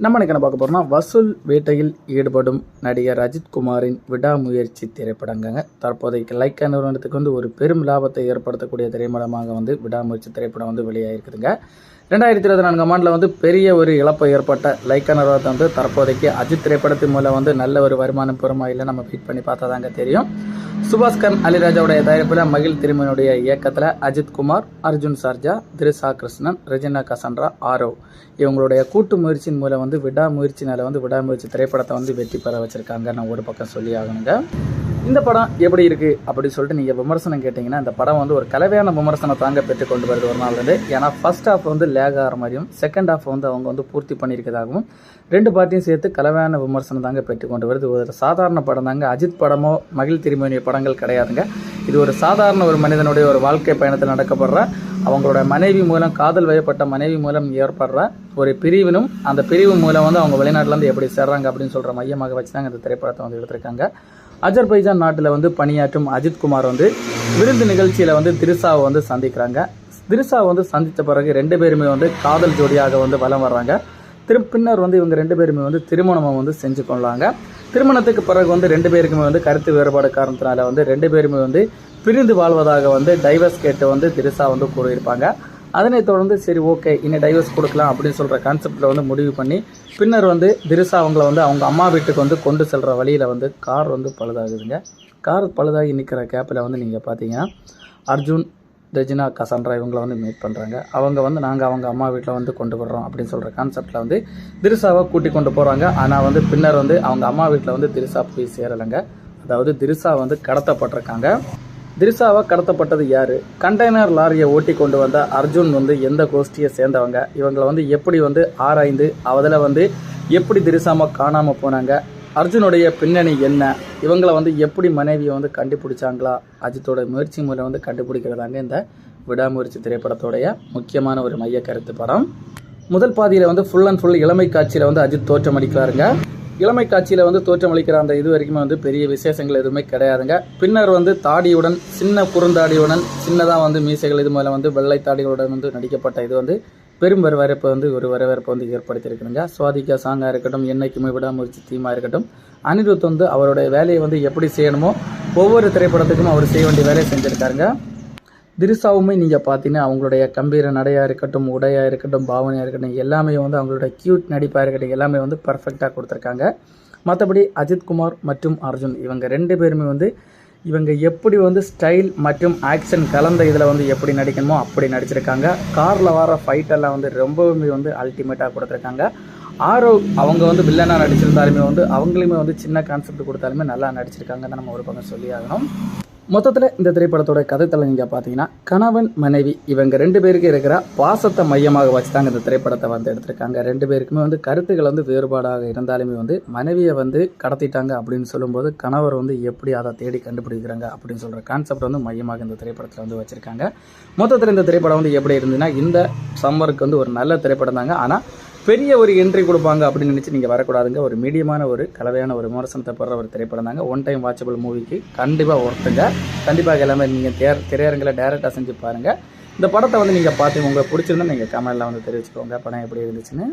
நம்ம என்ன பார்க்க போகிறோம்னா வசூல் வேட்டையில் ஈடுபடும் நடிகர் அஜித் குமாரின் விடாமுயற்சி திரைப்படங்க தற்போதைக்கு லைக்கா நிறுவனத்துக்கு வந்து ஒரு பெரும் லாபத்தை ஏற்படுத்தக்கூடிய திரைப்படமாக வந்து விடாமுயற்சி திரைப்படம் வந்து வெளியாகிருக்குதுங்க ரெண்டாயிரத்தி இருபத்தி நான்காம் ஆண்டில் வந்து பெரிய ஒரு இழப்பு ஏற்பட்ட லைக்கா நிறுவனத்தை வந்து தற்போதைக்கு அஜித் திரைப்படத்தின் மூலம் வந்து நல்ல ஒரு வருமானம் பெறுமா இல்லை நம்ம ஃபீட் பண்ணி பார்த்தா தாங்க தெரியும். சுபாஸ்கரன் அலிராஜாவுடைய தயாரிப்பில் மகிழ் திருமனுடைய இயக்கத்தில் அஜித் குமார் அர்ஜுன் சர்ஜா திரிசா கிருஷ்ணன் ரெஜினா கசன்ரா ஆரவ் இவங்களுடைய கூட்டு முயற்சியின் மூலம் வந்து விடாமுயற்சினால் வந்து விடாமுயற்சி திரைப்படத்தை வந்து வெற்றி பெற வச்சுருக்காங்க நான் ஒரு பக்கம் சொல்லி ஆகணுங்க. இந்த படம் எப்படி இருக்கு அப்படின்னு சொல்லிட்டு நீங்கள் விமர்சனம் கேட்டிங்கன்னா இந்த படம் வந்து ஒரு கலவையான விமர்சனம் தாங்க பெற்று கொண்டு வருது ஒரு நாள் ஏன்னா ஃபர்ஸ்ட் ஹாஃப் வந்து லேக் ஆகிற மாதிரியும் செகண்ட் ஹாஃப் வந்து அவங்க வந்து பூர்த்தி பண்ணியிருக்கதாகவும் ரெண்டு பார்ட்டியும் சேர்த்து கலவையான விமர்சனம் தாங்க பெற்று கொண்டு வருது. ஒரு சாதாரண படம் தாங்க. அஜித் படமோ மகிழ் திருமணிய படங்கள் கிடையாதுங்க. இது ஒரு சாதாரண ஒரு மனிதனுடைய ஒரு வாழ்க்கை பயணத்தில் நடக்கப்படுற அவங்களோட மனைவி மூலம் காதல் வயப்பட்ட மனைவி மூலம் ஏற்படுற ஒரு பிரிவினும் அந்த பிரிவு மூலம் வந்து அவங்க வெளிநாட்டிலேருந்து எப்படி சேர்றாங்க அப்படின்னு சொல்கிற மையமாக வச்சு தாங்க இந்த திரைப்படத்தை வந்து எடுத்திருக்காங்க. அஜர்பைஜான் நாட்டில் வந்து பணியாற்றும் அஜித் குமார் வந்து விருந்து நிகழ்ச்சியில் வந்து திரிசாவை வந்து சந்திக்கிறாங்க. திரிசாவை வந்து சந்தித்த பிறகு ரெண்டு பேருமே வந்து காதல் ஜோடியாக வந்து வலம் வர்றாங்க. திரு பின்னர் வந்து இவங்க ரெண்டு பேருமே வந்து திருமணம் வந்து செஞ்சு கொள்ளாங்க. திருமணத்துக்கு பிறகு வந்து ரெண்டு பேருக்குமே வந்து கருத்து வேறுபாடு காரணத்தினால வந்து ரெண்டு பேருமே வந்து பிரிந்து வாழ்வதாக வந்து டைவர்ஸ் கேட்டு வந்து திரிசா வந்து கூறியிருப்பாங்க. அதனைத் தொடர்ந்து சரி ஓகே இனி டைவர்ஸ் கொடுக்கலாம் அப்படின்னு சொல்கிற கான்செப்டில் வந்து முடிவு பண்ணி பின்னர் வந்து திரிசா அவங்கள வந்து அவங்க அம்மா வீட்டுக்கு வந்து கொண்டு செல்கிற வழியில் வந்து கார் வந்து பழுதாகுதுங்க. கார் பழுதாகி நிற்கிற கேப்பில் வந்து நீங்கள் பார்த்தீங்கன்னா அர்ஜுன் ரெஜினா கசான்ரா இவங்களை வந்து மீட் பண்ணுறாங்க அவங்க வந்து நாங்கள் அவங்க அம்மா வீட்டில் வந்து கொண்டு வர்றோம் அப்படின்னு சொல்கிற கான்செப்டில் வந்து திருசாவை கூட்டி கொண்டு போகிறாங்க ஆனால் வந்து பின்னர் வந்து அவங்க அம்மா வீட்டில் வந்து திருசா போய் சேரலைங்க. அதாவது திருசா வந்து கடத்தப்பட்டிருக்காங்க. திரிசாவாக கடத்தப்பட்டது யாரு? கண்டெய்னர் லாரியை ஓட்டி கொண்டு வந்த அர்ஜுன் வந்து எந்த கோஷ்டியை சேர்ந்தவங்க? இவங்களை வந்து எப்படி வந்து ஆராய்ந்து அதில் வந்து எப்படி திரிசாமா காணாமல் போனாங்க? அர்ஜுனுடைய பின்னணி என்ன? இவங்களை வந்து எப்படி மனைவியை வந்து கண்டுபிடிச்சாங்களா? அஜித்தோட முயற்சி மூலம் வந்து கண்டுபிடிக்கிறதாங்க இந்த விடாமுயற்சி திரைப்படத்தோடைய முக்கியமான ஒரு மைய கருத்து படம். முதல் பாதியில் வந்து ஃபுல் அண்ட் ஃபுல் இளமை காட்சியில் வந்து அஜித் தோற்றமளிக்கிறாருங்க. இளமை காட்சியில் வந்து தோற்றமளிக்கிற அந்த இது வரைக்குமே வந்து பெரிய விசேஷங்கள் எதுவுமே கிடையாதுங்க. பின்னர் வந்து தாடியுடன் சின்ன குறுந்தாடியுடன் சின்னதாக வந்து மீசைகள் இது மேலே வந்து வெள்ளை தாடிகளுடன் வந்து நடிக்கப்பட்ட இது வந்து பெரும் வரவேற்பை வந்து ஒரு வரவேற்பை வந்து ஏற்படுத்தியிருக்குதுங்க. சுவாதிகா சாங்காக இருக்கட்டும் என்னைக்குமே விடாமுயற்சி தீமாக இருக்கட்டும் அனிருத் வந்து அவருடைய வேலையை வந்து எப்படி செய்யணுமோ ஒவ்வொரு திரைப்படத்துக்கும் அவர் செய்ய வேண்டிய வேலையை செஞ்சுருக்காருங்க. திரிசாவுமே நீங்கள் பார்த்தீங்கன்னா அவங்களுடைய கம்பீர நடையாக இருக்கட்டும் உடையாக இருக்கட்டும் பாவனையாக இருக்கட்டும் எல்லாமே வந்து அவங்களோட க்யூட் நடிப்பாக இருக்கட்டும் எல்லாமே வந்து பர்ஃபெக்டாக கொடுத்துருக்காங்க. மற்றபடி அஜித் குமார் மற்றும் அர்ஜுன் இவங்க ரெண்டு பேருமே வந்து இவங்க எப்படி வந்து ஸ்டைல் மற்றும் ஆக்ஷன் கலந்த இதில் வந்து எப்படி நடிக்கணுமோ அப்படி நடிச்சிருக்காங்க. காரில் வர ஃபைட்டெல்லாம் வந்து ரொம்பவுமே வந்து அல்டிமேட்டாக கொடுத்துருக்காங்க. ஆரோ அவங்க வந்து வில்லனாக நடிச்சிருந்தாலுமே வந்து அவங்களுமே வந்து சின்ன கான்செப்ட் கொடுத்தாலுமே நல்லா நடிச்சிருக்காங்கன்னு நம்ம ஒரு பக்கம் சொல்லி ஆகணும். மொத்தத்தில் இந்த திரைப்படத்தோட கதைத்தலை நீங்கள் பார்த்தீங்கன்னா கணவன் மனைவி இவங்க ரெண்டு பேருக்கு இருக்கிற பாசத்தை மையமாக வச்சு தாங்க இந்த திரைப்படத்தை வந்து எடுத்திருக்காங்க. ரெண்டு பேருக்குமே வந்து கருத்துக்கள் வந்து வேறுபாடாக இருந்தாலுமே வந்து மனைவியை வந்து கடத்திட்டாங்க அப்படின்னு சொல்லும்போது கணவர் வந்து எப்படி அதை தேடி கண்டுபிடிக்கிறாங்க அப்படின்னு சொல்கிற கான்செப்ட் வந்து மையமாக இந்த திரைப்படத்தில் வந்து வச்சுருக்காங்க. மொத்தத்தில் இந்த திரைப்படம் வந்து எப்படி இருந்துன்னா இந்த சம்மருக்கு வந்து ஒரு நல்ல திரைப்படம் தாங்க ஆனால் பெரிய ஒரு என்ட்ரி கொடுப்பாங்க அப்படின்னு நினச்சி நீங்கள் வரக்கூடாதுங்க. ஒரு மீடியமான ஒரு கலவையான ஒரு விமர்சனத்தை பெற ஒரு திரைப்படம் தாங்க. ஒன் டைம் வாட்சபிள் மூவிக்கு கண்டிப்பாக ஒருத்துங்க. கண்டிப்பாக எல்லாமே நீங்கள் தேர் திரையரங்களை டேரெக்டாக செஞ்சு பாருங்கள் இந்த படத்தை வந்து நீங்கள் பார்த்து உங்களுக்கு பிடிச்சிருந்தா நீங்கள் கமெண்டில் வந்து தெரிவிச்சுக்கோங்க. படம் எப்படி இருந்துச்சுன்னு.